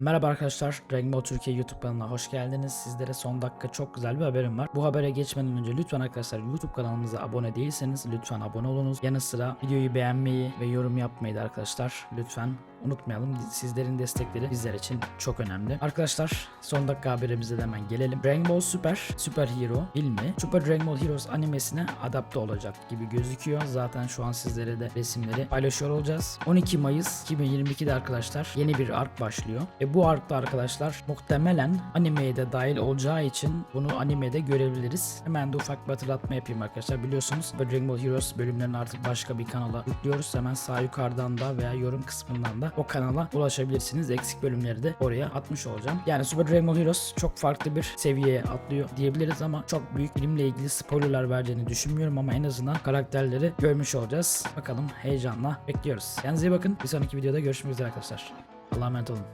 Merhaba arkadaşlar, Ball Türkiye YouTube kanalına hoş geldiniz. Sizlere son dakika çok güzel bir haberim var. Bu habere geçmeden önce lütfen arkadaşlar YouTube kanalımıza abone değilseniz lütfen abone olunuz. Yanı sıra videoyu beğenmeyi ve yorum yapmayı da arkadaşlar lütfen unutmayalım. Sizlerin destekleri bizler için çok önemli. Arkadaşlar son dakika haberimize de hemen gelelim. Dragon Ball Super, Super Hero filmi Super Dragon Ball Heroes animesine adapte olacak gibi gözüküyor. Zaten şu an sizlere de resimleri paylaşıyor olacağız. 12 Mayıs 2022'de arkadaşlar yeni bir ark başlıyor. E bu arkta arkadaşlar muhtemelen animeye de dahil olacağı için bunu animede görebiliriz. Hemen de ufak bir hatırlatma yapayım arkadaşlar. Biliyorsunuz Super Dragon Ball Heroes bölümlerini artık başka bir kanala yüklüyoruz. Hemen sağ yukarıdan da veya yorum kısmından da o kanala ulaşabilirsiniz. Eksik bölümleri de oraya atmış olacağım. Yani Super Ball Heroes çok farklı bir seviyeye atlıyor diyebiliriz ama çok büyük filmle ilgili spoilerlar vereceğini düşünmüyorum ama en azından karakterleri görmüş olacağız. Bakalım heyecanla bekliyoruz. Kendinize iyi bakın. Bir sonraki videoda görüşmek üzere arkadaşlar. Allah'a emanet olun.